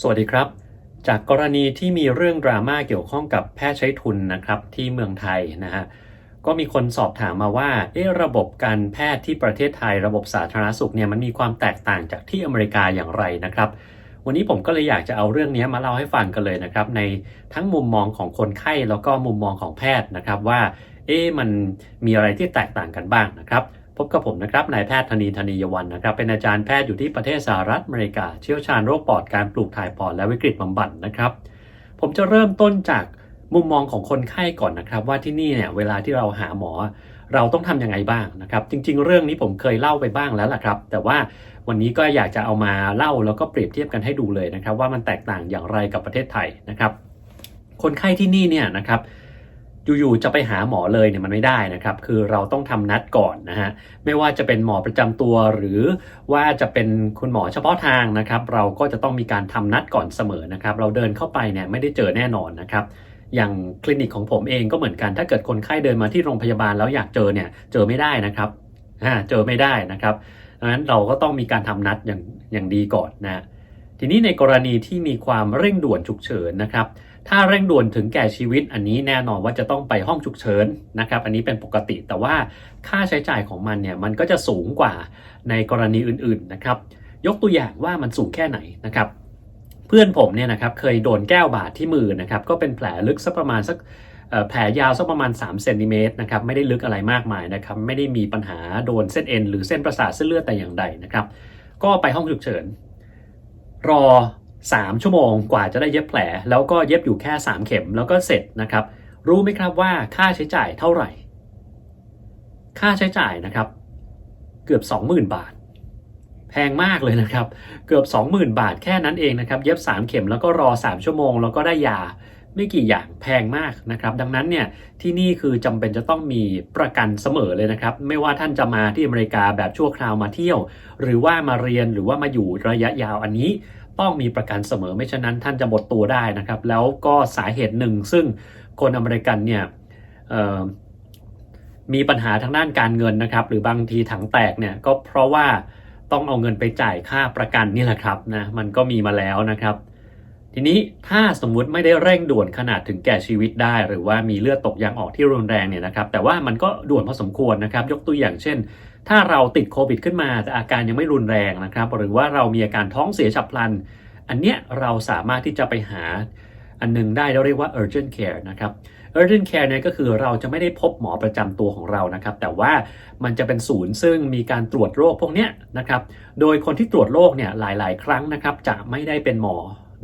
สวัสดีครับ จากกรณีที่มีเรื่องดราม่าเกี่ยวข้องกับแพทย์ใช้ทุนนะครับที่เมืองไทยนะฮะก็มีคนสอบถามมาว่าเอะระบบการแพทย์ที่ประเทศไทย ระบบสาธารณสุขเนี่ยมันมีความแตกต่างจากที่อเมริกาอย่างไรนะครับ วันนี้ผมก็เลยอยากจะเอาเรื่องนี้มาเล่าให้ฟังกันเลยนะครับในทั้งมุมมองของคนไข้แล้วก็มุมมองของแพทย์นะครับว่าเอ๊ะมันมีอะไรที่แตกต่างกันบ้างนะครับ พบกับผมนะครับนายแพทย์ธนีธนียวันนะครับเป็นอาจารย์แพทย์อยู่ที่ประเทศสหรัฐอเมริกา เชี่ยวชาญโรคปอดการปลูกถ่ายปอดและวิกฤตบำบัดนะครับ ผมจะเริ่มต้นจากมุมมองของคนไข้ก่อนนะครับ ว่าที่นี่เนี่ยเวลาที่เราหาหมอ เราต้องทำยังไงบ้างนะครับ จริง ๆ เรื่องนี้ผมเคยเล่าไปบ้างแล้วล่ะครับ แต่ว่าวันนี้ก็อยากจะเอามาเล่าแล้วก็เปรียบเทียบกันให้ดูเลยนะครับ ว่ามันแตกต่างอย่างไรกับประเทศไทยนะครับ คนไข้ที่นี่เนี่ยนะครับ อยู่ๆจะไปหาหมอเลยเนี่ยมันไม่ได้นะครับ คือเราต้องทำนัดก่อนนะฮะไม่ว่าจะเป็นหมอประจำตัวหรือว่าจะเป็นคุณหมอเฉพาะทางนะครับ เราก็จะต้องมีการทำนัดก่อนเสมอนะครับ เราเดินเข้าไปเนี่ยไม่ได้เจอแน่นอนนะครับอย่างคลินิกของผมเองก็เหมือนกัน ถ้าเกิดคนไข้เดินมาที่โรงพยาบาลแล้วอยากเจอเนี่ยเจอไม่ได้นะครับอ่าเจอไม่ได้นะครับดังนั้นเราก็ต้องมีการทำนัดอย่างอย่างดีก่อนนะทีนี้ในกรณีที่มีความเร่งด่วนฉุกเฉินนะครับ ถ้าเร่งด่วนถึงแก่ชีวิตอันนี้แน่นอนว่าจะต้องไปห้องฉุกเฉินนะครับ อันนี้เป็นปกติแต่ว่าค่าใช้จ่ายของมันเนี่ยมันก็จะสูงกว่าในกรณีอื่นๆนะครับ ยกตัวอย่างว่ามันสูงแค่ไหนนะครับ เพื่อนผมเนี่ยนะครับเคยโดนแก้วบาดที่มือนะครับ ก็เป็นแผลลึกสักประมาณสักแผลยาวสักประมาณ3เซนติเมตรนะครับไม่ได้ลึกอะไรมากมายนะครับ ไม่ได้มีปัญหาโดนเส้นเอ็นหรือเส้นประสาทเส้นเลือดแต่อย่างใดนะครับ ก็ไปห้องฉุกเฉินรอ 3 ชั่วโมงกว่าจะได้เย็บแผล แล้วก็เย็บอยู่แค่ 3 เข็มแล้วก็เสร็จนะครับ รู้ไหมครับว่าค่าใช้จ่ายเท่าไหร่ ค่าใช้จ่ายนะครับ เกือบ 20,000 บาท แพงมากเลยนะครับ เกือบ 20,000 บาทแค่นั้นเองนะครับ เย็บ 3 เข็มแล้วก็รอ 3 ชั่วโมง แล้วก็ได้ยาไม่กี่อย่างแพงมากนะครับ ดังนั้นเนี่ยที่นี่คือจำเป็นจะต้องมีประกันเสมอเลยนะครับ ไม่ว่าท่านจะมาที่อเมริกาแบบชั่วคราวมาเที่ยว หรือว่ามาเรียนหรือว่ามาอยู่ระยะยาวอันนี้ ต้องมีประกันเสมอไม่ฉะนั้นท่านจะหมดตัวได้นะครับ แล้วก็สาเหตุหนึ่ง ซึ่งคนอเมริกันเนี่ยมีปัญหาทางด้านการเงินนะครับ หรือบางทีถังแตกเนี่ยก็เพราะว่าต้องเอาเงินไปจ่ายค่าประกันนี่แหละครับนะมันก็มีมาแล้วนะครับ ทีนี้ถ้าสมมุติไม่ได้เร่งด่วนขนาดถึงแก่ชีวิตได้ หรือว่ามีเลือดตกยางออกที่รุนแรงเนี่ยนะครับ แต่ว่ามันก็ด่วนพอสมควรนะครับ ยกตัวอย่างเช่น ถ้าเราติดโควิดขึ้นมาแต่อาการยังไม่รุนแรงนะครับ หรือว่าเรามีอาการท้องเสียฉับพลัน อันเนี้ยเราสามารถที่จะไปหาอันหนึงได้เราเรียกว่า urgent care นะครับ urgent care เนี่ยก็คือเราจะไม่ได้พบหมอประจำตัวของเรานะครับ แต่ว่ามันจะเป็นศูนย์ซึ่งมีการตรวจโรคพวกเนี้ยนะครับ โดยคนที่ตรวจโรคเนี่ยหลาย ๆ ครั้งนะครับจะไม่ได้เป็นหมอ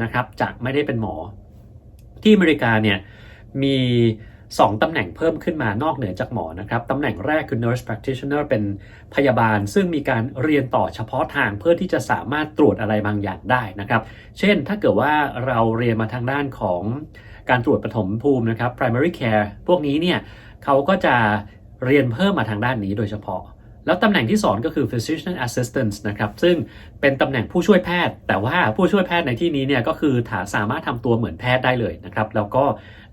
นะครับจะไม่ได้เป็นหมอ ที่อเมริกาเนี่ยมี 2 ตำแหน่งเพิ่มขึ้นมานอกเหนือจากหมอนะครับตำแหน่งแรกคือ nurse practitioner เป็นพยาบาล ซึ่งมีการเรียนต่อเฉพาะทางเพื่อที่จะสามารถตรวจอะไรบางอย่างได้นะครับ เช่นถ้าเกิดว่าเราเรียนมาทางด้านของการตรวจปฐมภูมินะครับ primary care พวกนี้เนี่ยเขาก็จะเรียนเพิ่มมาทางด้านนี้โดยเฉพาะ แล้วตำแหน่งที่2ก็คือ physician assistant นะครับ ซึ่งเป็นตำแหน่งผู้ช่วยแพทย์ แต่ว่าผู้ช่วยแพทย์ในที่นี้เนี่ยก็คือถาสามารถทำตัวเหมือนแพทย์ได้เลยนะครับ แล้วก็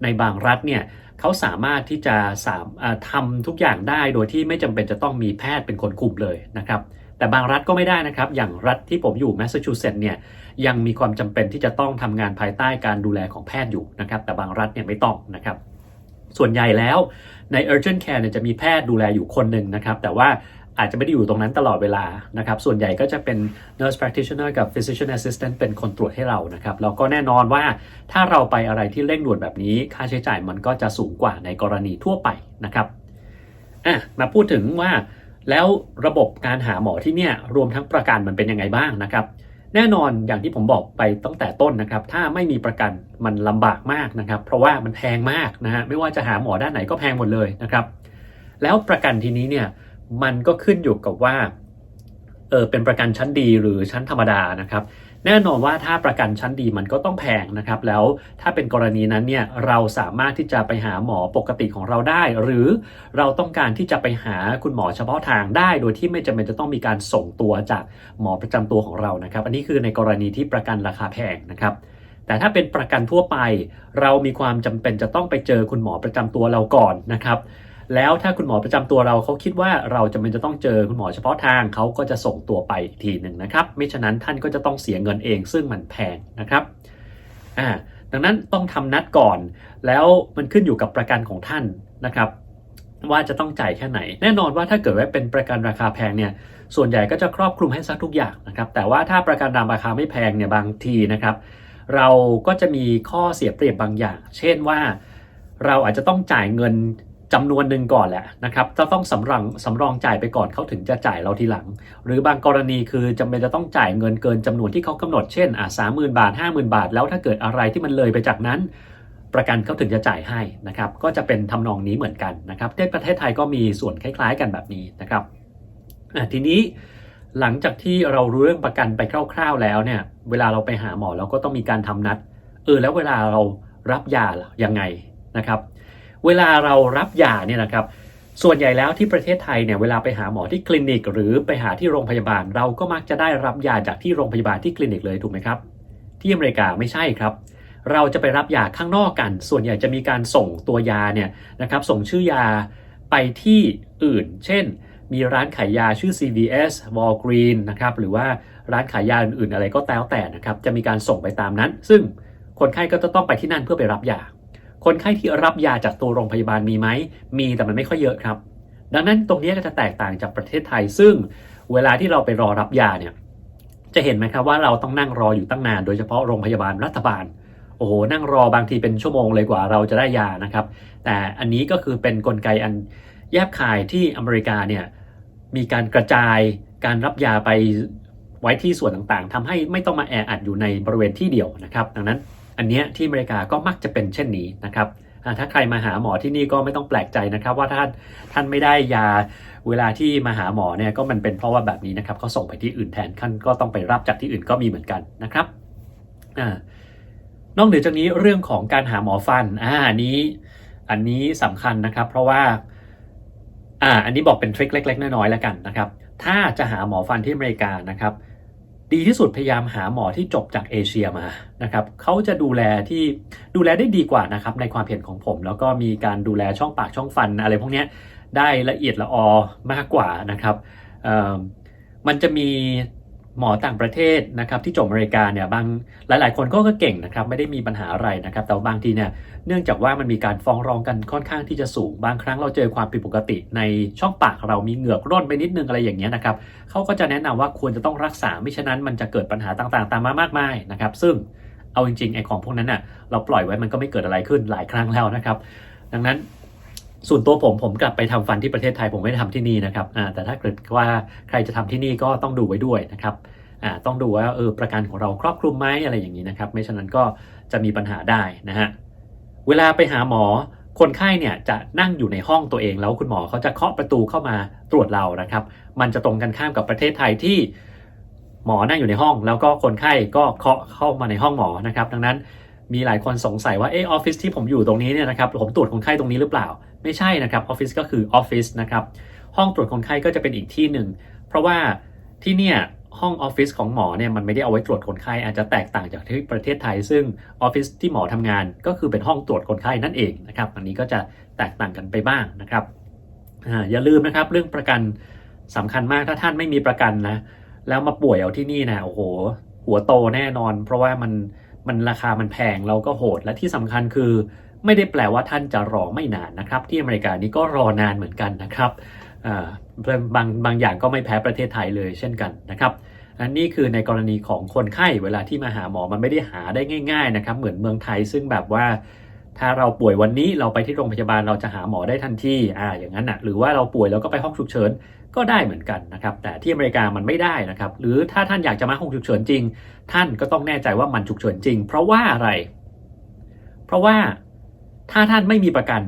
ในบางรัฐเนี่ย เขาสามารถที่จะสามทำทุกอย่างได้โดยที่ไม่จำเป็นจะต้องมีแพทย์เป็นคนคุมเลยนะครับ แต่บางรัฐก็ไม่ได้นะครับ อย่างรัฐที่ผมอยู่แมสซาชูเซตส์เนี่ยยังมีความจำเป็นที่จะต้องทำงานภายใต้การดูแลของแพทย์อยู่นะครับ แต่บางรัฐเนี่ยไม่ต้องนะครับส่วนใหญ่แล้วใน urgent care เนี่ยจะมีแพทย์ดูแลอยู่คนหนึ่งนะครับ แต่ว่า อาจจะไม่ได้อยู่ตรงนั้นตลอดเวลานะครับ ส่วนใหญ่ก็จะเป็น nurse practitioner กับ physician assistant เป็นคนตรวจให้เรานะครับ แล้วก็แน่นอนว่าถ้าเราไปอะไรที่เร่งด่วนแบบนี้ ค่าใช้จ่ายมันก็จะสูงกว่าในกรณีทั่วไปนะครับอะมาพูดถึงว่าแล้วระบบการหาหมอที่เนี่ยรวมทั้งประกันมันเป็นยังไงบ้างนะครับ แน่นอนอย่างที่ผมบอกไปตั้งแต่ต้นนะครับ ถ้าไม่มีประกันมันลำบากมากนะครับ เพราะว่ามันแพงมากนะฮะไม่ว่าจะหาหมอด้านไหนก็แพงหมดเลยนะครับ แล้วประกันทีนี้เนี่ย มันก็ขึ้นอยู่กับว่าเออเป็นประกันชั้นดีหรือชั้นธรรมดานะครับ แน่นอนว่าถ้าประกันชั้นดีมันก็ต้องแพงนะครับ แล้วถ้าเป็นกรณีนั้นเนี่ยเราสามารถที่จะไปหาหมอปกติของเราได้ หรือเราต้องการที่จะไปหาคุณหมอเฉพาะทางได้ โดยที่ไม่จำเป็นจะต้องมีการส่งตัวจากหมอประจำตัวของเรานะครับ อันนี้คือในกรณีที่ประกันราคาแพงนะครับ แต่ถ้าเป็นประกันทั่วไป เรามีความจำเป็นจะต้องไปเจอคุณหมอประจำตัวเราก่อนนะครับ แล้วถ้าคุณหมอประจำตัวเราเขาคิดว่าเราจะเป็นจะต้องเจอคุณหมอเฉพาะทางเขาก็จะส่งตัวไปทีหนึ่งนะครับไม่ฉะนั้นท่านก็จะต้องเสียเงินเองซึ่งมันแพงนะครับอ่าดังนั้นต้องทำนัดก่อน แล้วมันขึ้นอยู่กับประกันของท่านนะครับว่าจะต้องจ่ายแค่ไหน แน่นอนว่าถ้าเกิดว่าเป็นประกันราคาแพงเนี่ยส่วนใหญ่ก็จะครอบคลุมให้ซักทุกอย่างนะครับแต่ว่าถ้าประกันราคาไม่แพงเนี่ยบางทีนะครับ เราก็จะมีข้อเสียเปรียบบางอย่าง เช่นว่า เราอาจจะต้องจ่ายเงิน จำนวนหนึ่งก่อนแหละนะครับจะต้องสำรองสำรองจ่ายไปก่อนเขาถึงจะจ่ายเราทีหลัง หรือบางกรณีคือจำเป็นจะต้องจ่ายเงินเกินจำนวนที่เขากำหนดเช่นอะสามหมื่นบาทห้าหมื่นบาท แล้วถ้าเกิดอะไรที่มันเลยไปจากนั้น ประกันเขาถึงจะจ่ายให้นะครับก็จะเป็นทำนองนี้เหมือนกันนะครับที่ประเทศไทยก็มีส่วนคล้าย ๆ กันแบบนี้นะครับทีนี้หลังจากที่เรารู้เรื่องประกันไปคร่าว ๆแล้วเนี่ยเวลาเราไปหาหมอเราก็ต้องมีการทำนัดเออแล้วเวลาเรารับยาล่ะยังไงนะครับ เวลาเรารับยาเนี่ยนะครับส่วนใหญ่แล้วที่ประเทศไทยเนี่ยเวลาไปหาหมอที่คลินิก หรือไปหาที่โรงพยาบาล เราก็มักจะได้รับยาจากที่โรงพยาบาลที่คลินิกเลยถูกไหมครับ ที่อเมริกาไม่ใช่ครับ เราจะไปรับยาข้างนอกกัน ส่วนใหญ่จะมีการส่งตัวยาเนี่ยนะครับส่งชื่อยาไปที่อื่น เช่น มีร้านขายยาชื่อ CVS Walgreens นะครับหรือว่าร้านขายยาอื่นๆอะไรก็แล้วแต่นะครับจะมีการส่งไปตามนั้น ซึ่งคนไข้ก็จะต้องไปที่นั่นเพื่อไปรับยา คนไข้ที่รับยาจากตัวโรงพยาบาลมีไหม มีแต่มันไม่ค่อยเยอะครับ ดังนั้นตรงนี้ก็จะแตกต่างจากประเทศไทย ซึ่งเวลาที่เราไปรอรับยาเนี่ย จะเห็นไหมครับว่าเราต้องนั่งรออยู่ตั้งนาน โดยเฉพาะโรงพยาบาลรัฐบาล โอ้โห นั่งรอบางทีเป็นชั่วโมงเลยกว่าเราจะได้ยานะครับ แต่อันนี้ก็คือเป็นนกลไกอันแยบคายที่อเมริกาเนี่ยมีการกระจายการรับยาไปไว้ที่ส่วนต่างๆทำให้ไม่ต้องมาแออัดอยู่ในบริเวณที่เดียวนะครับ ดังนั้น อันเนี้ยที่อเมริกาก็มักจะเป็นเช่นนี้นะครับถ้าใครมาหาหมอที่นี่ก็ไม่ต้องแปลกใจนะครับ ว่าท่านท่านไม่ได้ยาเวลาที่มาหาหมอเนี่ยก็มันเป็นเพราะว่าแบบนี้นะครับเขาส่งไปที่อื่นแทนท่านก็ต้องไปรับจากที่อื่นก็มีเหมือนกันนะครับอนอกเหนือจากนี้เรื่องของการหาหมอฟันอ่าอันนี้อันนี้สำคัญนะครับ เพราะว่าอ่าอันนี้บอกเป็นทริคเล็ก ๆ น้อยๆแล้วกันนะครับ ถ้าจะหาหมอฟันที่อเมริกานะครับ ดีที่สุดพยายามหาหมอที่จบจากเอเชียมานะครับเขาจะดูแลที่ดูแลได้ดีกว่านะครับในความเห็นของผม แล้วก็มีการดูแลช่องปากช่องฟันอะไรพวกนี้ได้ละเอียดละออมากกว่านะครับมันจะมี หมอต่างประเทศนะครับที่จบอเมริกาเนี่ยบางหลาย ๆ คนก็เก่งนะครับไม่ได้มีปัญหาอะไรนะครับ แต่บางทีเนี่ยเนื่องจากว่ามันมีการฟ้องร้องกันค่อนข้างที่จะสูง บางครั้งเราเจอความผิดปกติในช่องปากเรามีเหงือกร่นไปนิดนึงอะไรอย่างเงี้ยนะครับเขาก็จะแนะนำว่าควรจะต้องรักษาไม่ฉะนั้นมันจะเกิดปัญหาต่าง ๆ ตามมามากมายนะครับ ซึ่งเอาจริงๆไอ้ของพวกนั้นน่ะเราปล่อยไว้มันก็ไม่เกิดอะไรขึ้นหลายครั้งแล้วนะครับ ดังนั้น ส่วนตัวผมผมกลับไปทำฟันที่ประเทศไทยผมไม่ได้ทำที่นี่นะครับแต่ถ้าเกิดว่าใครจะทำที่นี่ก็ต้องดูไว้ด้วยนะครับต้องดูว่าเออประกันของเราครอบคลุมไหมอะไรอย่างนี้นะครับ ไม่ฉะนั้นก็จะมีปัญหาได้นะฮะเวลาไปหาหมอคนไข้เนี่ยจะนั่งอยู่ในห้องตัวเองแล้วคุณหมอเขาจะเคาะประตูเข้ามาตรวจเรานะครับ มันจะตรงกันข้ามกับประเทศไทยที่หมอนั่งอยู่ในห้อง แล้วก็คนไข้ก็เคาะเข้ามาในห้องหมอนะครับ ดังนั้นมีหลายคนสงสัยว่าเออออฟฟิศที่ผมอยู่ตรงนี้เนี่ยนะครับผมตรวจคนไข้ตรงนี้หรือเปล่าไม่ใช่นะครับออฟฟิศก็คือออฟฟิศนะครับห้องตรวจคนไข้ก็จะเป็นอีกที่หนึ่ง เพราะว่าที่เนี่ยห้องออฟฟิศของหมอเนี่ยมันไม่ได้เอาไว้ตรวจคนไข้อาจจะแตกต่างจากที่ประเทศไทย ซึ่งออฟฟิศที่หมอทำงานก็คือเป็นห้องตรวจคนไข้นั่นเองนะครับอันนี้ก็จะแตกต่างกันไปบ้างนะครับออย่าลืมนะครับเรื่องประกันสำคัญมากถ้าท่านไม่มีประกันนะแล้วมาป่วยเอาที่นี่นะโอ้โห หัวโตแน่นอน เพราะว่ามันมันราคามันแพงเราก็โหดและที่สำคัญคือ ไม่ได้แปลว่าท่านจะรอไม่นานนะครับ ที่อเมริกานี่ก็รอนานเหมือนกันนะครับบางบางอย่างก็ไม่แพ้ประเทศไทยเลยเช่นกันนะครับอันนี้คือในกรณีของคนไข้เวลาที่มาหาหมอมันไม่ได้หาได้ง่าย ๆนะครับ เหมือนเมืองไทยซึ่งแบบว่า ถ้าเราป่วยวันนี้เราไปที่โรงพยาบาลเราจะหาหมอได้ทันทีอ่าอย่างนั้นนะหรือว่าเราป่วยเราก็ไปห้องฉุกเฉินก็ได้เหมือนกันนะครับ แต่ที่อเมริกามันไม่ได้นะครับ หรือถ้าท่านอยากจะมาห้องฉุกเฉินจริง ท่านก็ต้องแน่ใจว่ามันฉุกเฉินจริง เพราะว่าอะไร เพราะว่า ถ้าท่านไม่มีประกัน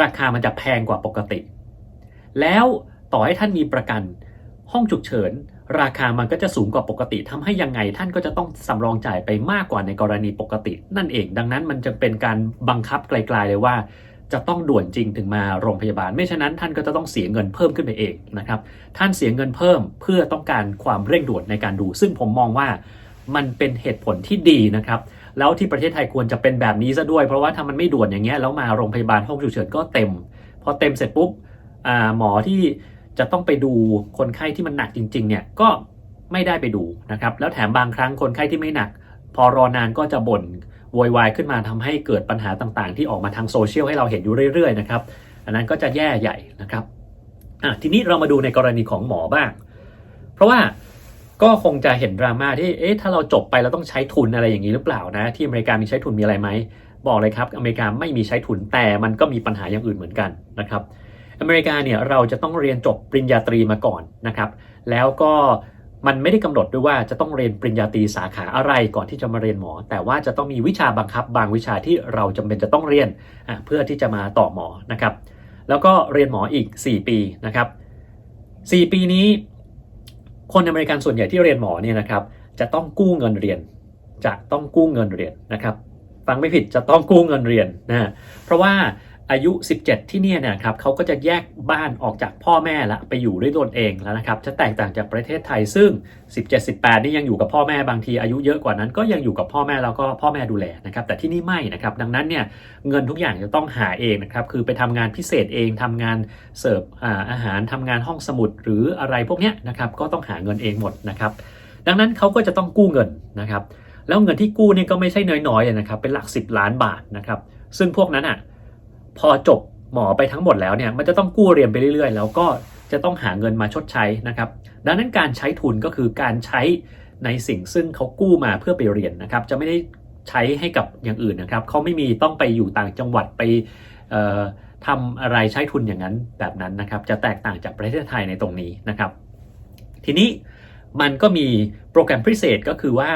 ราคามันจะแพงกว่าปกติ แล้วต่อให้ท่านมีประกัน ห้องฉุกเฉิน ราคามันก็จะสูงกว่าปกติทำให้ยังไงท่านก็จะต้องสำรองจ่ายไปมากกว่าในกรณีปกติ นั่นเอง ดังนั้นมันจะเป็นการบังคับไกลๆเลยว่า จะต้องด่วนจริงถึงมาโรงพยาบาล ไม่ฉะนั้นท่านก็จะต้องเสียเงินเพิ่มขึ้นไปเองนะครับ ท่านเสียเงินเพิ่มเพื่อต้องการความเร่งด่วนในการดู ซึ่งผมมองว่ามันเป็นเหตุผลที่ดีนะครับ แล้วที่ประเทศไทยควรจะเป็นแบบนี้ซะด้วย เพราะว่าถ้ามันไม่ด่วนอย่างเงี้ยแล้วมาโรงพยาบาลห้องฉุกเฉินก็เต็ม พอเต็มเสร็จปุ๊บอ่าหมอที่จะต้องไปดูคนไข้ที่มันหนักจริง ๆ เนี่ยก็ไม่ได้ไปดูนะครับ แล้วแถมบางครั้งคนไข้ที่ไม่หนัก พอรอนานก็จะบ่นโวยวายขึ้นมาทำให้เกิดปัญหาต่างๆ ที่ออกมาทางโซเชียลให้เราเห็นอยู่เรื่อยๆนะครับ อันนั้นก็จะแย่ใหญ่นะครับอะทีนี้เรามาดูในกรณีของหมอบ้าง เพราะว่า ก็คงจะเห็นดราม่าที่ เอ๊ะ ถ้าเราจบไปเราต้องใช้ทุนอะไรอย่างนี้หรือเปล่านะ ที่อเมริกามีใช้ทุนมีอะไรไหม บอกเลยครับ อเมริกาไม่มีใช้ทุน แต่มันก็มีปัญหาอย่างอื่นเหมือนกันนะครับ อเมริกาเนี่ยเราจะต้องเรียนจบปริญญาตรีมาก่อนนะครับ แล้วก็มันไม่ได้กำหนดด้วยว่าจะต้องเรียนปริญญาตรีสาขาอะไรก่อนที่จะมาเรียนหมอ แต่ว่าจะต้องมีวิชาบังคับ บางวิชาที่เราจำเป็นจะต้องเรียนเพื่อที่จะมาต่อหมอนะครับ แล้วก็เรียนหมออีก 4 ปีนะครับ 4 ปีนี้ คนอเมริกันส่วนใหญ่ที่เรียนหมอเนี่ยนะครับ จะต้องกู้เงินเรียน จะต้องกู้เงินเรียนนะครับ ฟังไม่ผิดจะต้องกู้เงินเรียนนะเพราะว่า อายุ 17 ที่เนี่ยนะครับเขาก็จะแยกบ้านออกจากพ่อแม่ละไปอยู่ด้วยตนเองแล้วนะครับ จะแตกต่างจากประเทศไทยซึ่ง 17 18 นี่ยังอยู่กับพ่อแม่บางทีอายุเยอะกว่านั้นก็ยังอยู่กับพ่อแม่แล้วก็พ่อแม่ดูแลนะครับ แต่ที่นี่ไม่นะครับ ดังนั้นเนี่ยเงินทุกอย่างจะต้องหาเองนะครับ คือไปทำงานพิเศษเองทำงานเสิร์ฟอาหารทำงานห้องสมุดหรืออะไรพวกเนี้ยนะครับก็ต้องหาเงินเองหมดนะครับ ดังนั้นเขาก็จะต้องกู้เงินนะครับ แล้วเงินที่กู้นี่ก็ไม่ใช่น้อยๆนะครับ เป็นหลัก 10 ล้านบาทนะครับ ซึ่งพวกนั้นอะ พอจบหมอไปทั้งหมดแล้วเนี่ยมันจะต้องกู้เรียนไปเรื่อยๆ แล้วก็จะต้องหาเงินมาชดใช้นะครับ ดังนั้นการใช้ทุนก็คือการใช้ในสิ่งซึ่งเขากู้มาเพื่อไปเรียนนะครับ จะไม่ได้ใช้ให้กับอย่างอื่นนะครับเขาไม่มีต้องไปอยู่ต่างจังหวัดไปทำอะไรใช้ทุนอย่างนั้นแบบนั้นนะครับ จะแตกต่างจากประเทศไทยในตรงนี้นะครับ ทีนี้มันก็มีโปรแกรมพิเศษก็คือว่า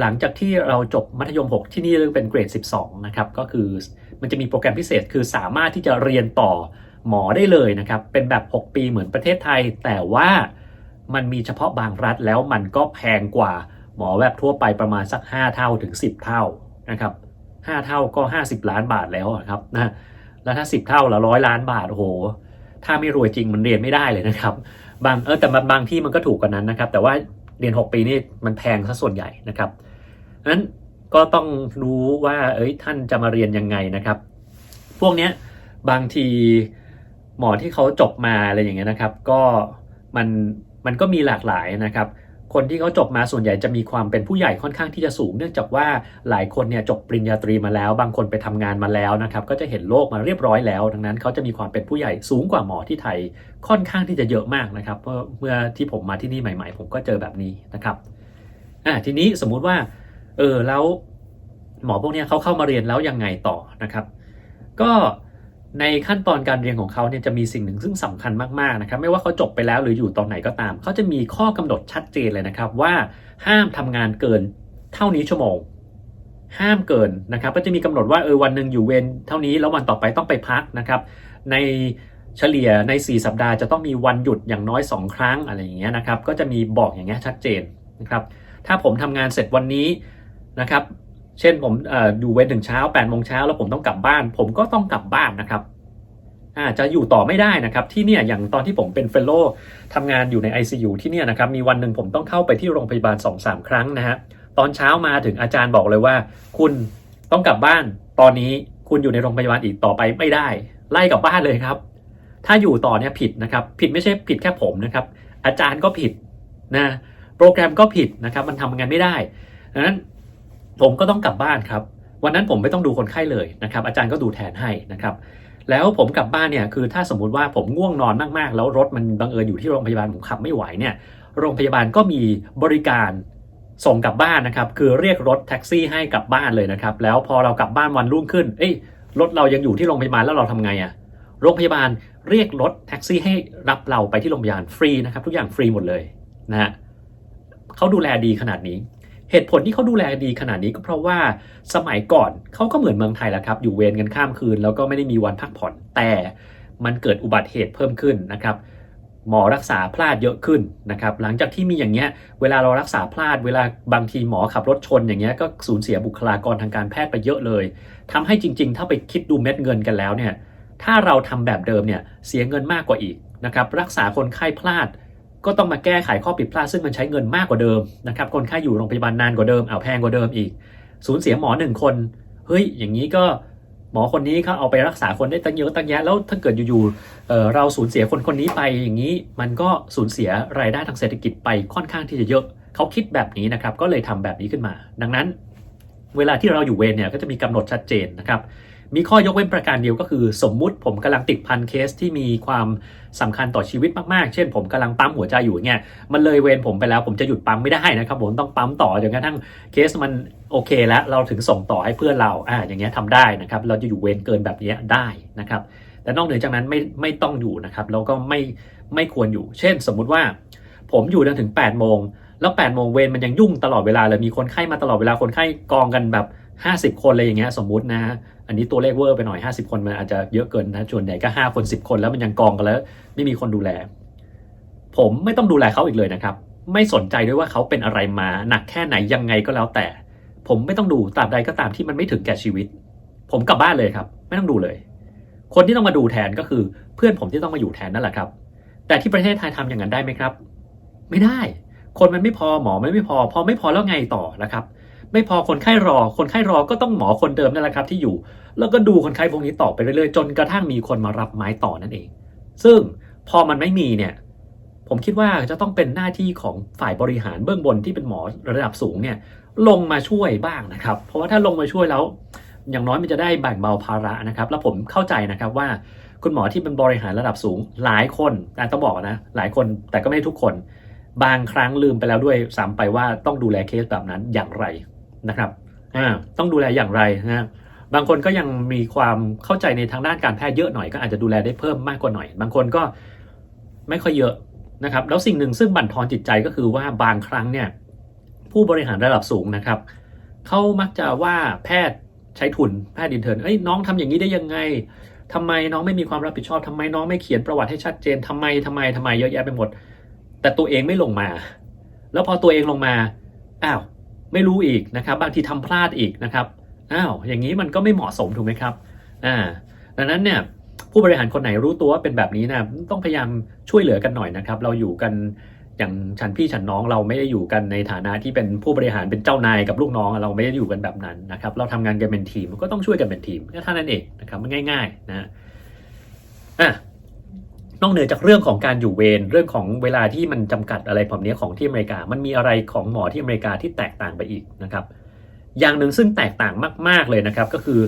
หลังจากที่เราจบมัธยม 6 ที่นี่เรียกเป็นเกรด 12 นะครับ ก็คือ มันจะมีโปรแกรมพิเศษคือสามารถที่จะเรียนต่อหมอได้เลยนะครับ เป็นแบบ 6 ปีเหมือนประเทศไทย แต่ว่ามันมีเฉพาะบางรัฐแล้วมันก็แพงกว่าหมอแบบทั่วไปประมาณสัก 5 เท่าถึง 10 เท่านะครับ 5 เท่าก็ 50 ล้านบาทแล้วครับนะแล้วถ้า 10 เท่าละร้อยล้านบาทโอ้โหถ้าไม่รวยจริงมันเรียนไม่ได้เลยนะครับ บางเออแต่บางบางที่มันก็ถูกกว่านั้นนะครับ แต่ว่าเรียน 6 ปีนี่มันแพงซะส่วนใหญ่นะครับนั้น ก็ต้องรู้ว่า เอ้ยท่านจะมาเรียนยังไงนะครับ พวกเนี้ยบางทีหมอที่เขาจบมาอะไรอย่างเงี้ยนะครับ ก็มันมันก็มีหลากหลายนะครับ คนที่เขาจบมาส่วนใหญ่จะมีความเป็นผู้ใหญ่ค่อนข้างที่จะสูง เนื่องจากว่าหลายคนเนี่ยจบปริญญาตรีมาแล้ว บางคนไปทำงานมาแล้วนะครับ ก็จะเห็นโลกมาเรียบร้อยแล้ว ดังนั้นเขาจะมีความเป็นผู้ใหญ่สูงกว่าหมอที่ไทยค่อนข้างที่จะเยอะมากนะครับ เพราะเมื่อที่ผมมาที่นี่ใหม่ ๆ ผมก็เจอแบบนี้นะครับอ่าทีนี้สมมุติว่า เออแล้วหมอพวกนี้เขาเข้ามาเรียนแล้วยังไงต่อนะครับ ก็ในขั้นตอนการเรียนของเขาเนี่ยจะมีสิ่งหนึ่งซึ่งสำคัญมากๆนะครับ ไม่ว่าเขาจบไปแล้วหรืออยู่ตอนไหนก็ตาม เขาจะมีข้อกำหนดชัดเจนเลยนะครับ ว่าห้ามทำงานเกินเท่านี้ชั่วโมง ห้ามเกินนะครับ ก็จะมีกำหนดว่าเออวันหนึ่งอยู่เวรเท่านี้แล้ววันต่อไปต้องไปพักนะครับ ในเฉลี่ยใน 4 สัปดาห์จะต้องมีวันหยุดอย่างน้อย 2 ครั้งอะไรอย่างเงี้ยนะครับ ก็จะมีบอกอย่างเงี้ยชัดเจนนะครับ ถ้าผมทำงานเสร็จวันนี้ นะครับ เช่นผมอ,อยู่เวรถึงเช้า8ปดโมงเช้าแล้วผมต้องกลับบ้าน ผมก็ต้องกลับบ้านนะครับอาจะอยู่ต่อไม่ได้นะครับที่เนี่ยอย่างตอนที่ผมเป็นเฟลโลทำงานอยู่ใน ICU ที่เนี่ยนะครับมีวันหนึ่งผมต้องเข้าไปที่โรงพยาบาล 2-3 ครั้งนะฮะตอนเช้ามาถึงอาจารย์บอกเลยว่า คุณต้องกลับบ้านตอนนี้คุณอยู่ในโรงพยาบาลอีกต่อไปไม่ได้ ไล่กลับบ้านเลยครับ ถ้าอยู่ต่อเนี่ยผิดนะครับ ผิดไม่ใช่ผิดแค่ผมนะครับ อาจารย์ก็ผิดนะโปรแกรมก็ผิดนะครับ มันทำงานไม่ได้ดังนั้น ผมก็ต้องกลับบ้านครับ วันนั้นผมไม่ต้องดูคนไข้เลยนะครับ อาจารย์ก็ดูแทนให้นะครับ แล้วผมกลับบ้านเนี่ยคือถ้าสมมุติว่าผมง่วงนอนมากๆ แล้วรถมันบังเอิญอยู่ที่โรงพยาบาลผมขับไม่ไหวเนี่ยโรงพยาบาลก็มีบริการส่งกลับบ้านนะครับ คือเรียกรถแท็กซี่ให้กลับบ้านเลยนะครับ แล้วพอเรากลับบ้านวันรุ่งขึ้น เอ้ยรถเรายังอยู่ที่โรงพยาบาลแล้วเราทำไงอะ่ะโรงพยาบาลเรียกรถแท็กซี่ให้รับเราไปที่โรงพยาบาลฟรีนะครับ ทุกอย่างฟรีหมดเลยนะฮะเขาดูแลดีขนาดนี้ เหตุผลที่เขาดูแลดีขนาดนี้ก็เพราะว่าสมัยก่อนเขาก็เหมือนเมืองไทยแหละครับ อยู่เวรกันข้ามคืน แล้วก็ไม่ได้มีวันพักผ่อน แต่มันเกิดอุบัติเหตุเพิ่มขึ้นนะครับหมอรักษาพลาดเยอะขึ้นนะครับ หลังจากที่มีอย่างเงี้ย เวลาเรารักษาพลาด เวลาบางทีหมอขับรถชนอย่างเงี้ยก็สูญเสียบุคลากรทางการแพทย์ไปเยอะเลยทำให้จริง ๆ ถ้าไปคิดดูเม็ดเงินกันแล้วเนี่ย ถ้าเราทำแบบเดิมเนี่ยเสียเงินมากกว่าอีกนะครับ รักษาคนไข้พลาด ก็ต้องมาแก้ไขข้อผิดพลาดซึ่งมันใช้เงินมากกว่าเดิมนะครับคนไข้อยู่โรงพยาบาลนานกว่าเดิมเอาแพงกว่าเดิมอีก สูญเสียหมอหนึ่งคนเฮ้ยอย่างนี้ก็หมอคนนี้เขาเอาไปรักษาคนได้ตั้งเยอะตั้งแยะแล้วถ้าเกิดอยู่ๆเเราสูญเสียคนคนนี้ไปอย่างนี้มันก็สูญเสียรายได้ทางเศรษฐกิจไปค่อนข้างที่จะเยอะเขาคิดแบบนี้นะครับก็เลยทำแบบนี้ขึ้นมา ดังนั้น เวลาที่เราอยู่เวรเนี่ยก็จะมีกำหนดชัดเจนนะครับ มีข้อยกเว้นประการเดียวก็คือสมมุติผมกำลังติดพันเคสที่มีความสำคัญต่อชีวิตมากๆ เช่น ผมกำลังปั๊มหัวใจอยู่เนี่ยมันเลยเวรผมไปแล้ว ผมจะหยุดปั๊มไม่ได้นะครับผมต้องปั๊มต่อจนกระทั่งเคสมันโอเคแล้วเราถึงส่งต่อให้เพื่อนเราอ่าอย่างเงี้ยทำได้นะครับ เราจะอยู่เวรเกินแบบนี้ได้นะครับ แต่นอกเหนือจากนั้นไม่ไม่ต้องอยู่นะครับแล้วก็ไม่ไม่ควรอยู่ เช่น สมมุติว่า ผมอยู่จนถึง8ปดโมงแล้ว8ปดโมงเวรมันยังยุ่งตลอดเวลาเลยมีคนไข้มาตลอดเวลาคนไข้กองกันแบบ50 คนอะไรอย่างเงี้ยสมมุตินะ อันนี้ตัวเลขเวอร์ไปหน่อย 50 คนมันอาจจะเยอะเกินนะส่วนใหญ่ก็ 5 คน 10 คนแล้วมันยังกองกันแล้ว ไม่มีคนดูแล ผมไม่ต้องดูแลเขาอีกเลยนะครับ ไม่สนใจด้วยว่าเขาเป็นอะไรมาหนักแค่ไหนยังไงก็แล้วแต่ ผมไม่ต้องดูตราบใดก็ตามที่มันไม่ถึงแก่ชีวิต ผมกลับบ้านเลยครับ ไม่ต้องดูเลย คนที่ต้องมาดูแทนก็คือ เพื่อนผมที่ต้องมาอยู่แทนนั่นแหละครับ แต่ที่ประเทศไทยทำอย่างนั้นได้ไหมครับ ไม่ได้ คนมันไม่พอหมอมันไม่พอ พอไม่พอแล้วไงต่อนะครับ ไม่พอคนไข้รอ คนไข้รอก็ต้องหมอคนเดิมนั่นแหละครับที่อยู่ แล้วก็ดูคนไข้พวกนี้ต่อไปเรื่อยๆ จนกระทั่งมีคนมารับไม้ต่อนั่นเอง ซึ่งพอมันไม่มีเนี่ยผมคิดว่าจะต้องเป็นหน้าที่ของฝ่ายบริหารเบื้องบนที่เป็นหมอระดับสูงเนี่ยลงมาช่วยบ้างนะครับ เพราะว่าถ้าลงมาช่วยแล้ว อย่างน้อยมันจะได้แบ่งเบาภาระนะครับ แล้วผมเข้าใจนะครับว่าคุณหมอที่เป็นบริหารระดับสูงหลายคนแต่ต้องบอกนะหลายคนแต่ก็ไม่ทุกคน บางครั้งลืมไปแล้วด้วยซ้ำไปว่าต้องดูแลเคสแบบนั้นอย่างไร นะครับอ่าต้องดูแลอย่างไรนะบางคนก็ยังมีความเข้าใจในทางด้านการแพทย์เยอะหน่อยก็อาจจะดูแลได้เพิ่มมากกว่าหน่อย บางคนก็ไม่ค่อยเยอะนะครับแล้วสิ่งหนึ่งซึ่งบั่นทอนจิตใจก็คือว่าบางครั้งเนี่ยผู้บริหารระดับสูงนะครับเขามักจะว่าแพทย์ใช้ทุนแพทย์ดินเทิร์นเอ้ยน้องทำอย่างนี้ได้ยังไงทำไมน้องไม่มีความรับผิดชอบทำไมน้องไม่เขียนประวัติให้ชัดเจนทำไมทำไมทำไมเยอะแยะไปหมด แต่ตัวเองไม่ลงมา แล้วพอตัวเองลงมาอ้าว ไม่รู้อีกนะครับบางทีทำพลาดอีกนะครับอ้าวอย่างนี้มันก็ไม่เหมาะสมถูกไหมครับอ่าดังนั้นเนี่ยผู้บริหารคนไหนรู้ตัวว่าเป็นแบบนี้นะต้องพยายามช่วยเหลือกันหน่อยนะครับ เราอยู่กันอย่างฉันพี่ฉันน้องเราไม่ได้อยู่กันในฐานะที่เป็นผู้บริหารเป็นเจ้านายกับลูกน้องเราไม่ได้อยู่กันแบบนั้นนะครับ เราทำงานกันเป็นทีมก็ต้องช่วยกันเป็นทีมแค่เท่านั้นเองนะครับมันง่ายๆนะอะ นอกเหนือจากเรื่องของการอยู่เวรเรื่องของเวลาที่มันจำกัดอะไรแบบนี้ของที่อเมริกา มันมีอะไรของหมอที่อเมริกาที่แตกต่างไปอีกนะครับ อย่างหนึ่งซึ่งแตกต่างมาก ๆเลยนะครับก็คือ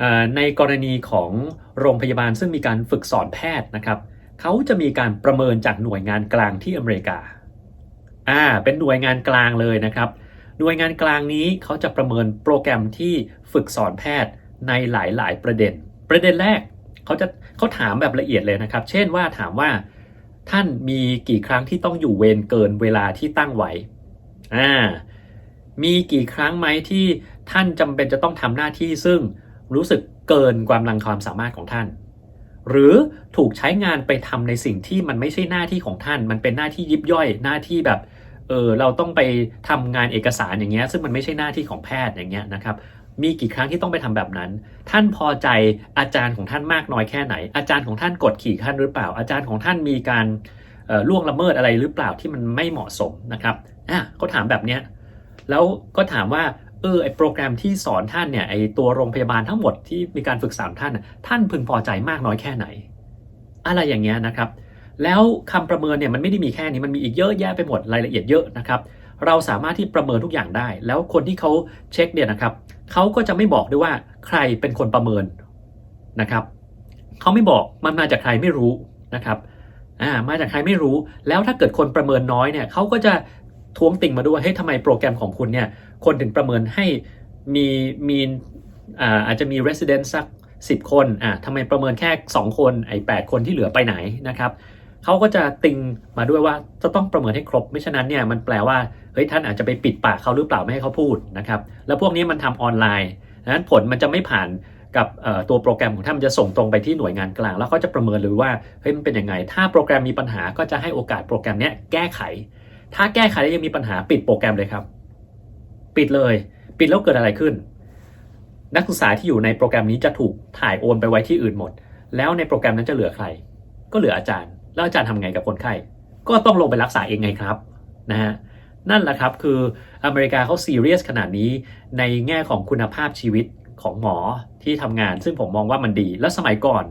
อในกรณีของโรงพยาบาลซึ่งมีการฝึกสอนแพทย์นะครับเขาจะมีการประเมินจากหน่วยงานกลางที่อเมริกาอ่าเป็นหน่วยงานกลางเลยนะครับหน่วยงานกลางนี้เขาจะประเมินโปรแกรมที่ฝึกสอนแพทย์ในหลาย ๆ ประเด็น ประเด็นแรก เขาจะเขาถามแบบละเอียดเลยนะครับ เช่นว่าถามว่าท่านมีกี่ครั้งที่ต้องอยู่เวรเกินเวลาที่ตั้งไว้อ่ามีกี่ครั้งไหมที่ท่านจำเป็นจะต้องทำหน้าที่ซึ่งรู้สึกเกินความลังความสามารถของท่าน หรือถูกใช้งานไปทำในสิ่งที่มันไม่ใช่หน้าที่ของท่าน มันเป็นหน้าที่ยิบย่อยหน้าที่แบบเออเราต้องไปทำงานเอกสารอย่างเงี้ยซึ่งมันไม่ใช่หน้าที่ของแพทย์อย่างเงี้ยนะครับ มีกี่ครั้งที่ต้องไปทำแบบนั้น ท่านพอใจอาจารย์ของท่านมากน้อยแค่ไหน อาจารย์ของท่านกดขี่ท่านหรือเปล่า อาจารย์ของท่านมีการล่วงละเมิดอะไรหรือเปล่าที่มันไม่เหมาะสมนะครับอะเขาถามแบบเนี้ยแล้วก็ถามว่าเออไอโปรแกรมที่สอนท่านเนี่ยไอตัวโรงพยาบาลทั้งหมดที่มีการฝึกสอนท่าน ท่านพึงพอใจมากน้อยแค่ไหน อะไรอย่างเงี้ยนะครับ แล้วคำประเมินเนี่ยมันไม่ได้มีแค่นี้มันมีอีกเยอะแยะไปหมดรายละเอียดเยอะนะครับ เราสามารถที่ประเมินทุกอย่างได้ แล้วคนที่เขาเช็คเนี่ยนะครับ เขาก็จะไม่บอกด้วยว่าใครเป็นคนประเมินนะครับเขาไม่บอกมันมาจากใครไม่รู้นะครับอ่ามาจากใครไม่รู้ แล้วถ้าเกิดคนประเมินน้อยเนี่ยเขาก็จะท้วงติ่งมาด้วยเฮ้ยทำไมโปรแกรมของคุณเนี่ยคนถึงประเมินให้มีมีอ่าอาจจะมี resident สัก10 คนอ่าทำไมประเมินแค่ 2 คนไอ้8คนที่เหลือไปไหนนะครับ เขาก็จะติงมาด้วยว่าจะต้องประเมินให้ครบไม่ฉะนั้นเนี่ยมันแปลว่าเฮ้ยท่านอาจจะไปปิดปากเขาหรือเปล่าไม่ให้เขาพูดนะครับแล้วพวกนี้มันทำออนไลน์นั้นผลมันจะไม่ผ่านกับตัวโปรแกรมของท่านมันจะส่งตรงไปที่หน่วยงานกลาง แล้วเขาจะประเมินเลยว่าเฮ้ยมันเป็นยังไง ถ้าโปรแกรมมีปัญหาก็จะให้โอกาสโปรแกรมนี้แก้ไข ถ้าแก้ไขแล้วยังมีปัญหาปิดโปรแกรมเลยครับ ปิดเลย ปิดแล้วเกิดอะไรขึ้น นักศึกษาที่อยู่ในโปรแกรมนี้จะถูกถ่ายโอนไปไว้ที่อื่นหมด แล้วในโปรแกรมนั้นจะเหลือใคร ก็เหลืออาจารย์ แล้วอาจารย์ทำไงกับคนไข้ ก็ต้องลงไปรักษาเองไงครับนะฮะนั่นแหละครับคืออเมริกาเขาซีเรียสขนาดนี้ในแง่ของคุณภาพชีวิตของหมอที่ทำงาน ซึ่งผมมองว่ามันดี แล้วสมัยก่อน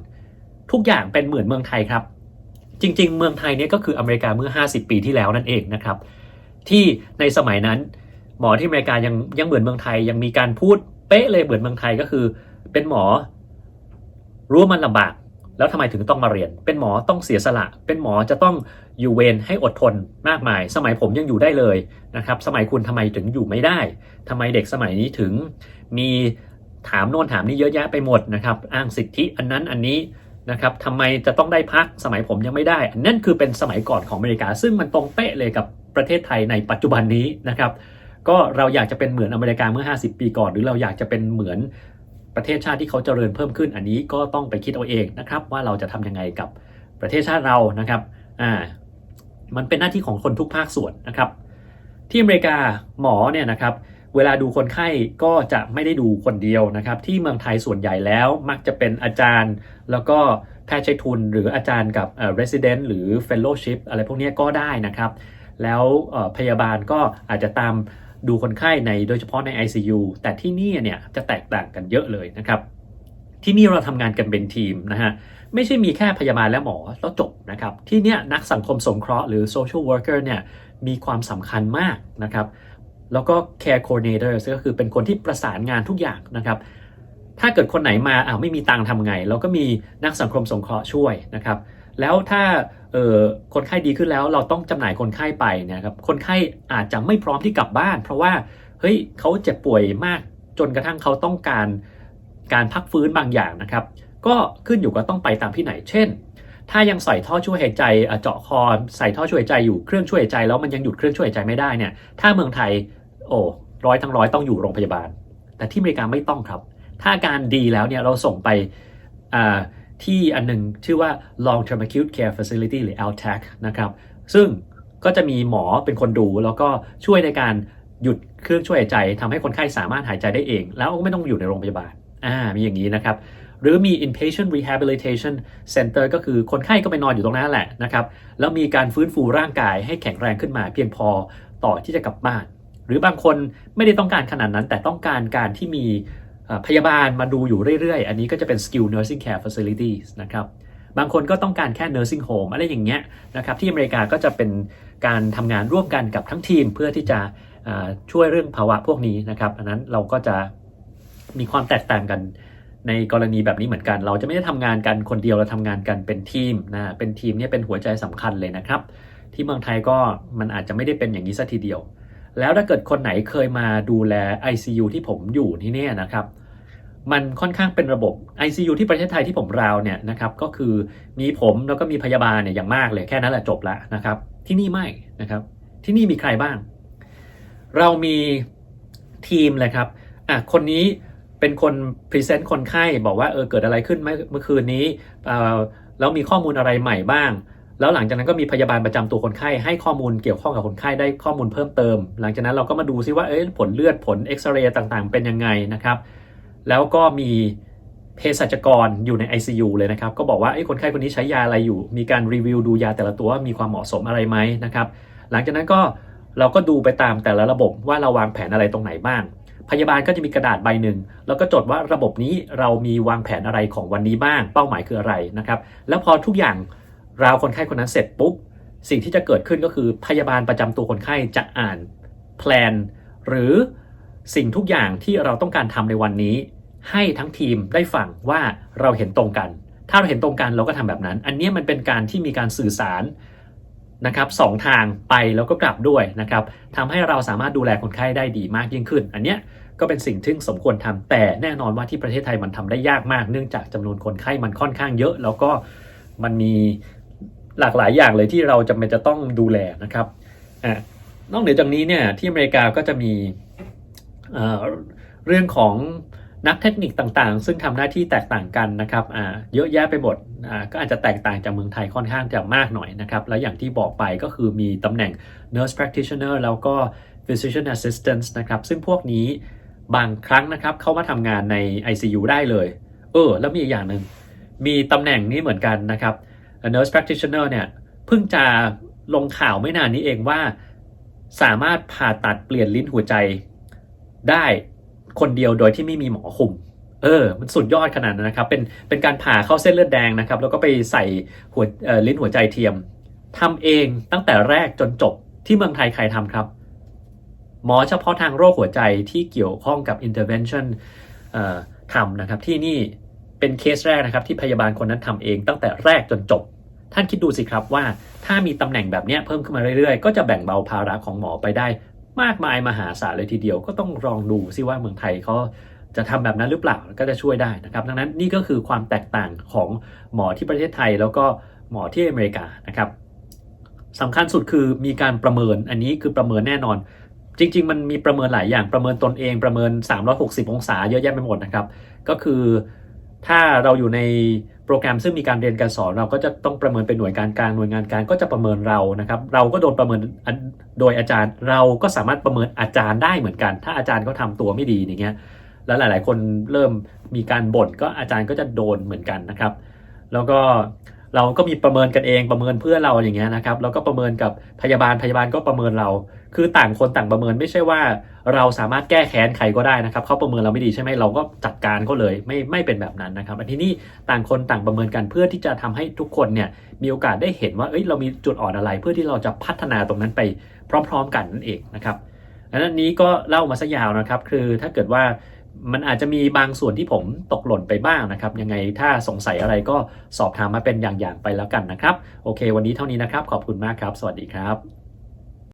ทุกอย่างเป็นเหมือนเมืองไทยครับ จริง ๆ เมืองไทยเนี่ยก็คืออเมริกาเมื่อ 50 ปีที่แล้วนั่นเองนะครับ ที่ในสมัยนั้น หมอที่อเมริกายังยังเหมือนเมืองไทยยังมีการพูดเป๊ะเลยเหมือนเมืองไทยก็คือ เป็นหมอรู้วมันลำบาก แล้วทำไมถึงต้องมาเรียน เป็นหมอต้องเสียสละ เป็นหมอจะต้องอยู่เวรให้อดทนมากมาย สมัยผมยังอยู่ได้เลยนะครับ สมัยคุณทำไมถึงอยู่ไม่ได้ทำไมเด็กสมัยนี้ถึงมีถามโน่นถามนี่เยอะแยะไปหมดนะครับ อ้างสิทธิอันนั้นอันนี้นะครับทำไมจะต้องได้พักสมัยผมยังไม่ได้อันนั้นคือเป็นสมัยก่อนของอเมริกา ซึ่งมันตรงเป๊ะเลยกับประเทศไทยในปัจจุบันนี้นะครับ ก็เราอยากจะเป็นเหมือนอเมริกาเมื่อ 50 ปีก่อน หรือเราอยากจะเป็นเหมือน ประเทศชาติที่เขาเจริญเพิ่มขึ้นอันนี้ก็ต้องไปคิดเอาเองนะครับ ว่าเราจะทำยังไงกับประเทศชาติเรานะครับอ่ามันเป็นหน้าที่ของคนทุกภาคส่วนนะครับ ที่อเมริกาหมอเนี่ยนะครับเวลาดูคนไข้ก็จะไม่ได้ดูคนเดียวนะครับ ที่เมืองไทยส่วนใหญ่แล้วมักจะเป็นอาจารย์ แล้วก็แพทย์ใช้ทุน หรืออาจารย์กับเอ่อ resident หรือ fellowship อะไรพวกนี้ก็ได้นะครับ แล้วพยาบาลก็อาจจะตาม ดูคนไข้ในโดยเฉพาะใน ICU แต่ที่นี่เนี่ยจะแตกต่างกันเยอะเลยนะครับ ที่นี่เราทำงานกันเป็นทีมนะฮะไม่ใช่มีแค่พยาบาลและหมอแล้วจบนะครับ ที่นี่นักสังคมสงเคราะห์หรือ social worker เนี่ยมีความสำคัญมากนะครับ แล้วก็ care coordinator ก็คือเป็นคนที่ประสานงานทุกอย่างนะครับถ้าเกิดคนไหนมาอ้าวไม่มีตังค์ทำไง เราก็มีนักสังคมสงเคราะห์ช่วยนะครับ แล้วถ้าคนไข้ดีขึ้นแล้วเราต้องจำหน่ายคนไข้ไปเนะครับ คนไข้อาจจะไม่พร้อมที่กลับบ้าน เพราะว่าเฮ้ยเขาเจ็บป่วยมากจนกระทั่งเขาต้องการการพักฟื้นบางอย่างนะครับ ก็ขึ้นอยู่กับต้องไปตามที่ไหน เช่น ถ้ายังใส่ท่อช่วยหายใจเจาะคอใส่ท่อช่วยหายใจอยู่เครื่องช่วยหายใจแล้วมันยังหยุดเครื่องช่วยหายใจไม่ได้เนี่ยถ้าเมืองไทยโอ้ร้อยทั้งร้อยต้องอยู่โรงพยาบาล แต่ที่อเมริกาไม่ต้องครับ ถ้าอาการดีแล้วเนี่ยเราส่งไปอ่า ที่อันหนึ่งชื่อว่า long term acute care facility หรือ LTAC นะครับ ซึ่งก็จะมีหมอเป็นคนดูแล้วก็ช่วยในการหยุดเครื่องช่วยหายใจทำให้คนไข้สามารถหายใจได้เอง แล้วก็ไม่ต้องอยู่ในโรงพยาบาลอ่ามีอย่างนี้นะครับ หรือมี inpatient rehabilitation center ก็คือคนไข้ก็ไปนอนอยู่ตรงนั้นแหละนะครับ แล้วมีการฟื้นฟูร่างกายให้แข็งแรงขึ้นมา เพียงพอต่อที่จะกลับบ้าน หรือบางคนไม่ได้ต้องการขนาดนั้น แต่ต้องการการที่มี พยาบาลมาดูอยู่เรื่อยๆ อันนี้ก็จะเป็น skill nursing care facilities นะครับ บางคนก็ต้องการแค่ nursing home อะไรอย่างเงี้ยนะครับที่อเมริกาก็จะเป็นการทำงานร่วมกันกับทั้งทีมเพื่อที่จะช่วยเรื่องภาวะพวกนี้นะครับอันนั้นเราก็จะมีความแตกต่างกันในกรณีแบบนี้เหมือนกัน เราจะไม่ได้ทำงานกันคนเดียวเราทำงานกันเป็นทีมนะเป็นทีมเนี่ยเป็นหัวใจสำคัญเลยนะครับ ที่เมืองไทยก็มันอาจจะไม่ได้เป็นอย่างนี้ซะทีเดียว แล้วถ้าเกิดคนไหนเคยมาดูแล ICU ที่ผมอยู่ที่เนี่ยนะครับ มันค่อนข้างเป็นระบบ ICU ที่ประเทศไทยที่ผมราวเนี่ยนะครับ ก็คือมีผมแล้วก็มีพยาบาลเนี่ยอย่างมากเลยแค่นั้นแหละจบล้วนะครับ ที่นี่ไม่นะครับ ที่นี่มีใครบ้าง เรามีทีมเลยครับอะคนนี้เป็นคนพรีเซนต์คนไข้บอกว่าเออเกิดอะไรขึ้นเมื่อเมื่อคืนนี้เอ่อแล้วมีข้อมูลอะไรใหม่บ้าง แล้วหลังจากนั้นก็มีพยาบาลประจำตัวคนไข้ให้ข้อมูลเกี่ยวข้องกับคนไข้ได้ข้อมูลเพิ่มเติม หลังจากนั้นเราก็มาดูซิว่าเอ้ยผลเลือดผลเอ็กซเรย์ต่างๆ เป็นยังไงนะครับ แล้วก็มีเภสัชกรอยู่ใน ICU เลยนะครับ ก็บอกว่าไอ้คนไข้คนนี้ใช้ยาอะไรอยู่ มีการรีวิวดูยาแต่ละตัวว่ามีความเหมาะสมอะไรไหมนะครับ หลังจากนั้นก็เราก็ดูไปตามแต่ละระบบว่าเราวางแผนอะไรตรงไหนบ้าง พยาบาลก็จะมีกระดาษใบหนึ่งแล้วก็จดว่าระบบนี้เรามีวางแผนอะไรของวันนี้บ้าง เป้าหมายคืออะไรนะครับ แล้วพอทุกอย่าง ราวคนไข้คนนั้นเสร็จปุ๊บ สิ่งที่จะเกิดขึ้นก็คือพยาบาลประจำตัวคนไข้จะอ่านแพลนหรือสิ่งทุกอย่างที่เราต้องการทำในวันนี้ ให้ทั้งทีมได้ฟังว่าเราเห็นตรงกัน ถ้าเราเห็นตรงกันเราก็ทำแบบนั้น อันนี้มันเป็นการที่มีการสื่อสารนะครับสองทางไปแล้วก็กลับด้วยนะครับทำให้เราสามารถดูแลคนไข้ได้ดีมากยิ่งขึ้น อันเนี้ยก็เป็นสิ่งที่สมควรทำแต่แน่นอนว่าที่ประเทศไทยมันทำได้ยากมาก เนื่องจากจำนวนคนไข้มันค่อนข้างเยอะ แล้วก็มันมี หลากหลายอย่างเลยที่เราจำเป็นจะต้องดูแลนะครับอ่านอกเหนือจากนี้เนี่ยที่อเมริกาก็จะมีเรื่องของนักเทคนิคต่างๆ ซึ่งทำหน้าที่แตกต่างกันนะครับเยอะแยะไปหมดก็อาจจะแตกต่างจากเมืองไทยค่อนข้างจะมากหน่อยนะครับ แล้วอย่างที่บอกไปก็คือมีตำแหน่ง nurse practitioner แล้วก็ physician assistant นะครับ ซึ่งพวกนี้บางครั้งนะครับเข้ามาทำงานใน ICU ได้เลย เออ แล้วมีอีกอย่างหนึ่งมีตำแหน่งนี้เหมือนกันนะครับ nurse practitioner เนี่ยเพิ่งจะลงข่าวไม่นานนี้เองว่า สามารถผ่าตัดเปลี่ยนลิ้นหัวใจได้คนเดียวโดยที่ไม่มีหมอคุม เออ มันสุดยอดขนาดนั้นนะครับ เป็น เป็นการผ่าเข้าเส้นเลือดแดงนะครับ แล้วก็ไปใส่หัวลิ้นหัวใจเทียมทำเองตั้งแต่แรกจนจบที่เมืองไทยใครทำครับ หมอเฉพาะทางโรคหัวใจที่เกี่ยวข้องกับ intervention ทำนะครับ ที่นี่เป็นเคสแรกนะครับ ที่พยาบาลคนนั้นทำเองตั้งแต่แรกจนจบ ท่านคิดดูสิครับว่าถ้ามีตำแหน่งแบบนี้เพิ่มขึ้นมาเรื่อยๆ ก็จะแบ่งเบาภาระของหมอไปได้ มากมายมหาศาลเลยทีเดียวก็ต้องลองดูซิว่าเมืองไทยเขาจะทำแบบนั้นหรือเปล่าก็จะช่วยได้นะครับ ดังนั้นนี่ก็คือความแตกต่างของหมอที่ประเทศไทย แล้วก็หมอที่อเมริกานะครับสำคัญสุดคือมีการประเมินอันนี้คือประเมินแน่นอน จริง ๆ มันมีประเมินหลายอย่างประเมินตนเองประเมิน 360 องศาเยอะแยะไปหมดนะครับ ก็คือถ้าเราอยู่ใน โปรแกรมซึ่งมีการเรียนการสอนเราก็จะต้องประเมินเป็นหน่วยการการหน่วยงานการก็จะประเมินเรานะครับ เราก็โดนประเมินโดยอาจารย์ เราก็สามารถประเมินอาจารย์ได้เหมือนกัน ถ้าอาจารย์เขาทำตัวไม่ดีอย่างเงี้ยแล้วหลาย ๆ คนเริ่มมีการบ่นก็อาจารย์ก็จะโดนเหมือนกันนะครับ แล้วก็ เราก็มีประเมินกันเองประเมินเพื่อเราอย่างเงี้ยนะครับแล้วก็ประเมินกับพยาบาลพยาบาลก็ประเมินเรา คือต่างคนต่างประเมินไม่ใช่ว่า เราสามารถแก้แค้นใครก็ได้นะครับเขาประเมินเราไม่ดีใช่ไหมเราก็จัดการเขาเลยไม่ไม่เป็นแบบนั้นนะครับอันที่นี่ต่างคนต่างประเมินกันเพื่อที่จะทำให้ทุกคนเนี่ยมีโอกาสได้เห็นว่าเอ้ยเรามีจุดอ่อนอะไร เพื่อที่เราจะพัฒนาตรงนั้นไปพร้อม ๆ กันนั่นเองนะครับอันนั้นนี้ก็เล่ามาซะยาวนะครับ คือถ้าเกิดว่า มันอาจจะมีบางส่วนที่ผมตกหล่นไปบ้างนะครับ ยังไงถ้าสงสัยอะไรก็สอบถามมาเป็นอย่างๆไปแล้วกันนะครับ โอเค วันนี้เท่านี้นะครับ ขอบคุณมากครับ สวัสดีครับ